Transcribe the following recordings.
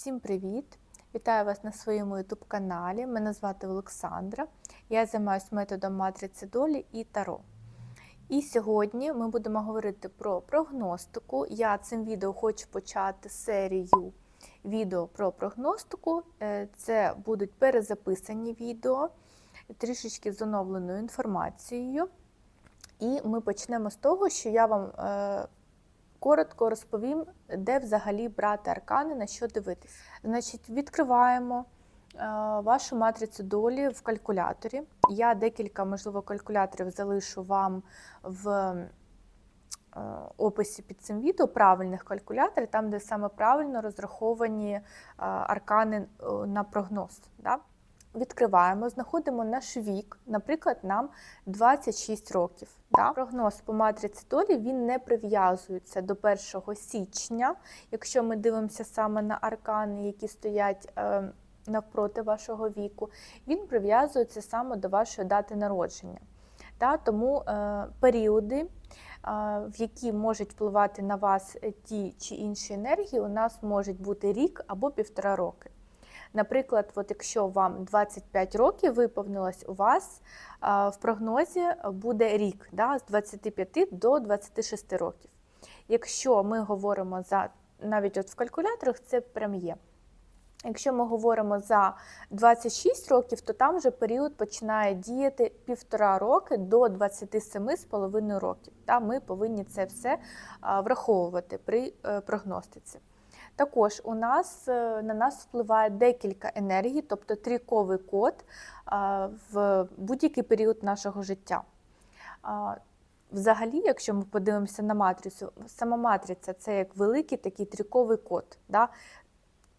Всім привіт! Вітаю вас на своєму youtube каналі. Мене звати Олександра. Я займаюся методом матриці долі і таро. І сьогодні ми будемо говорити про прогностику. Я цим відео хочу почати серію відео про прогностику. Е, Це будуть перезаписані відео, трішечки з оновленою інформацією. І ми почнемо з того, що я вам е, коротко розповім, де взагалі брати аркани, на що дивитись. Значить, відкриваємо е, вашу матрицю долі в калькуляторі. Я декілька, можливо, калькуляторів залишу вам в е, описі під цим відео правильних калькуляторів, там, де саме правильно розраховані е, аркани на прогноз. Да? Відкриваємо, знаходимо наш вік, наприклад, нам 26 років. Да? Прогноз по матриці долі він не прив'язується до 1 січня, якщо ми дивимося саме на аркани, які стоять е, навпроти вашого віку, він прив'язується саме до вашої дати народження. Да? Тому е, періоди, е, в які можуть впливати на вас ті чи інші енергії, у нас можуть бути рік або півтора роки. Наприклад, от якщо вам 25 років виповнилось у вас в прогнозі буде рік да, з 25 до 26 років. Якщо ми говоримо за навіть от в калькуляторах, це прям є. Якщо ми говоримо за 26 років, то там вже період починає діяти півтора роки до 27,5 років. Та Ми повинні це все враховувати при е, прогностиці. Також у нас е, на нас впливає декілька енергій, тобто трійковий код в будь-який період нашого життя. Взагалі, якщо ми подивимося на матрицю, сама матриця це як великий такий трійковий код. Да?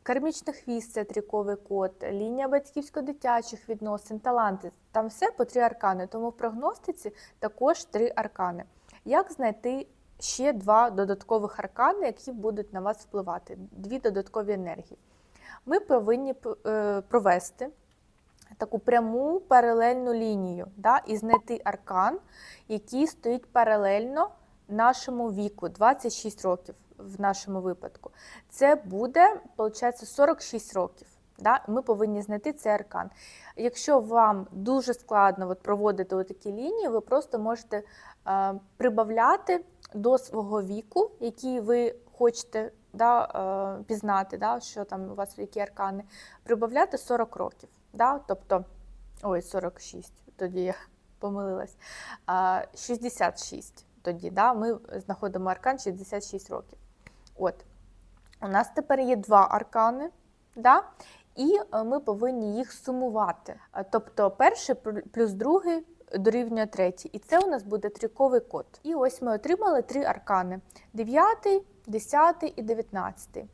Кармічний хвіст це трійковий код, лінія батьківсько-дитячих відносин, таланти там все по три аркани. Тому в прогностиці також три аркани. Як знайти ще два додаткових аркани, які будуть на вас впливати, дві додаткові енергії. Ми повинні е, провести таку пряму паралельну лінію да, і знайти аркан, який стоїть паралельно нашому віку, 26 років в нашому випадку. Це буде, виходить, 46 років. Да? Ми повинні знайти цей аркан. Якщо вам дуже складно от, проводити такі лінії, ви просто можете е, прибавляти до свого віку, який ви хочете да, е, пізнати, да, що там у вас які аркани, прибавляти 40 років. Да? Тобто, ой, 46, тоді я помилилась. Е, 66 тоді, да, ми знаходимо аркан 66 років. От. У нас тепер є два аркани. Да? І ми повинні їх сумувати. Тобто перший плюс другий дорівнює третій. І це у нас буде тріковий код. І ось ми отримали три аркани: 9, 10 і 19.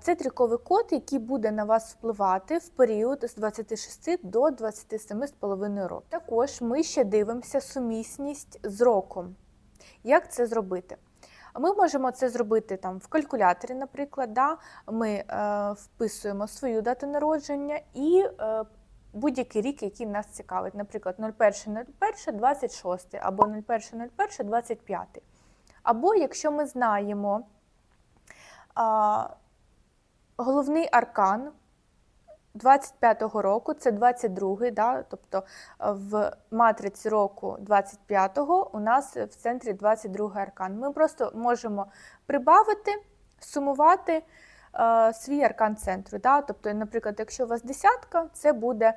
Це тріковий код, який буде на вас впливати в період з 26 до 27,5 років. Також ми ще дивимося сумісність з роком. Як це зробити? Ми можемо це зробити там в калькуляторі, наприклад. Да? Ми е, вписуємо свою дату народження і е, будь-який рік, який нас цікавить, наприклад, 01.01.26 або 01.01.25. Або якщо ми знаємо а, головний аркан 25-го року, це 22-й, да, тобто в матриці року 25-го у нас в центрі 22-й аркан. Ми просто можемо прибавити, сумувати свій аркан центру. Да? Тобто, наприклад, якщо у вас десятка, це буде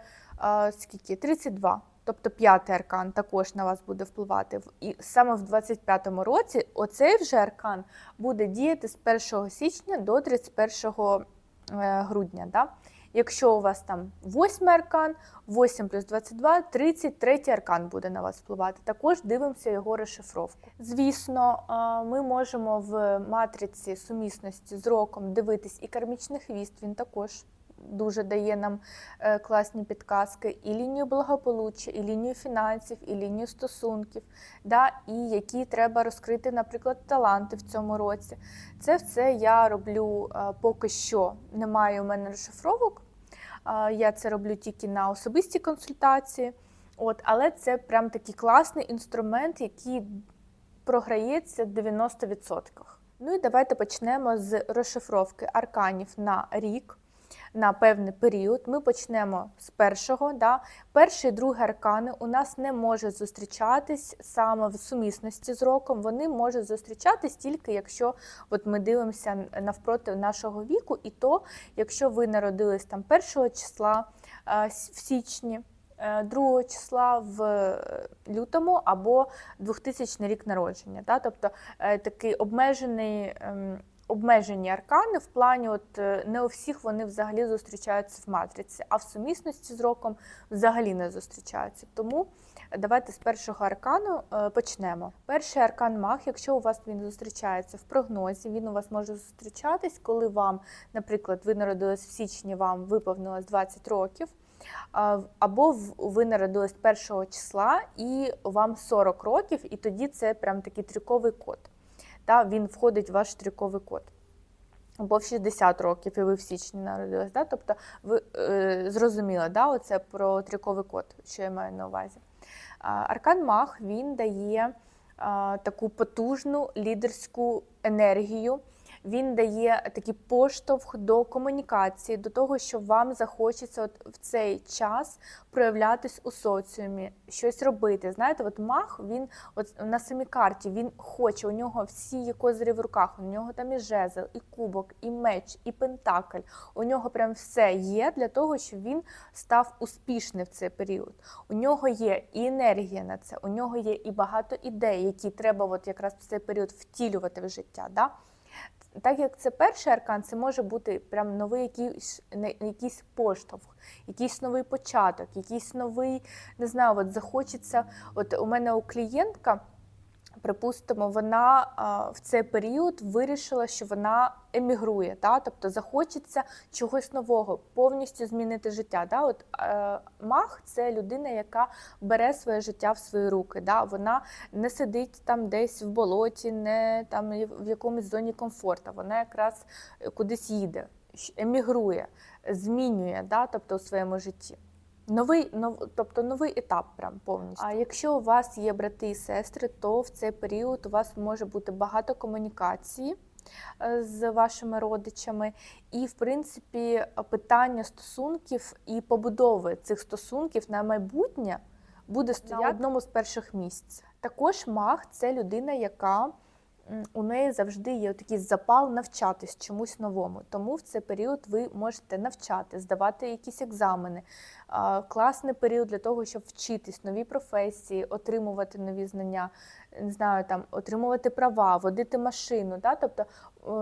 скільки? 32. Тобто п'ятий аркан також на вас буде впливати. І саме в 25-му році оцей вже аркан буде діяти з 1 січня до 31 е, грудня. Да? Якщо у вас там 8 аркан, 8 плюс 22, 33 аркан буде на вас впливати. Також дивимося його розшифровку. Звісно, ми можемо в матриці сумісності з роком дивитись і кармічний хвіст, він також. Дуже дає нам е, класні підказки, і лінію благополуччя, і лінію фінансів, і лінію стосунків, да, і які треба розкрити, наприклад, таланти в цьому році. Це все я роблю е, поки що. Немає у мене розшифровок. Я це роблю тільки на особисті консультації. От, Але це прям такий класний інструмент, який програється в 90%. Ну і давайте почнемо з розшифровки арканів на рік. На певний період ми почнемо з першого. Да? Перший і другий аркани у нас не можуть зустрічатись саме в сумісності з роком. Вони можуть зустрічатись тільки якщо от ми дивимося навпроти нашого віку, і то, якщо ви народились там першого числа е, в січні. 2 числа в е, лютому або 2000 рік народження. Да? Тобто е, такий обмежений, ем, обмежені аркани в плані, от е, не у всіх вони взагалі зустрічаються в матриці, а в сумісності з роком взагалі не зустрічаються. Тому давайте з першого аркану почнемо. Перший аркан маг, якщо у вас він зустрічається в прогнозі, він у вас може зустрічатись, коли вам, наприклад, ви народились в січні, вам виповнилось 20 років. Або ви народились 1 числа і вам 40 років, і тоді це прям такий трюковий код. Та, Він входить в ваш трюковий код. Або в 60 років, і ви в січні народились. Да? Тобто ви е, зрозуміли да, оце про тріковий код, що я маю на увазі. Аркан Мах він дає е, таку потужну лідерську енергію він дає такий поштовх до комунікації, до того, що вам захочеться от в цей час проявлятись у соціумі, щось робити. Знаєте, от мах він от на самій карті він хоче, у нього всі є козирі в руках, у нього там і жезл, і кубок, і меч, і пентакль. У нього прям все є для того, щоб він став успішним в цей період. У нього є і енергія на це, у нього є і багато ідей, які треба от якраз в цей період втілювати в життя. Да? Так як це перший аркан, це може бути прям новий якийсь якийсь поштовх, якийсь новий початок, якийсь новий, не знаю, от захочеться. От у мене у клієнтка Припустимо, вона в цей період вирішила, що вона емігрує, да? тобто захочеться чогось нового, повністю змінити життя. Да? От е, Мах це людина, яка бере своє життя в свої руки. Да? Вона не сидить там десь в болоті, не там в якомусь зоні комфорту. Вона якраз кудись їде, емігрує, змінює, да? тобто у своєму житті. Новий нов, тобто новий етап, прям повністю. А якщо у вас є брати і сестри, то в цей період у вас може бути багато комунікації е, з вашими родичами, і, в принципі, питання стосунків і побудови цих стосунків на майбутнє буде стояти на одному з перших місць. Також маг це людина, яка у неї завжди є такий запал навчатись чомусь новому. Тому в цей період ви можете навчати, здавати якісь екзамени. Класний період для того, щоб вчитись нові професії, отримувати нові знання, не знаю, там отримувати права, водити машину. Да? Тобто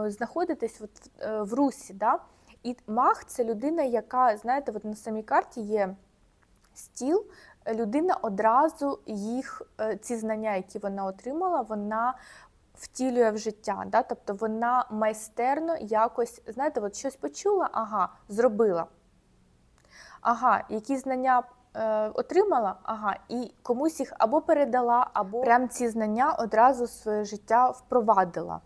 знаходитись от е, в русі. Да? І маг це людина, яка, знаєте, от на самій карті є стіл. Людина одразу їх, е, ці знання, які вона отримала, вона втілює в життя. Да? Тобто вона майстерно якось, знаєте, от щось почула, ага, зробила. Ага, які знання е, отримала, ага, і комусь їх або передала, або прям ці знання одразу в своє життя впровадила.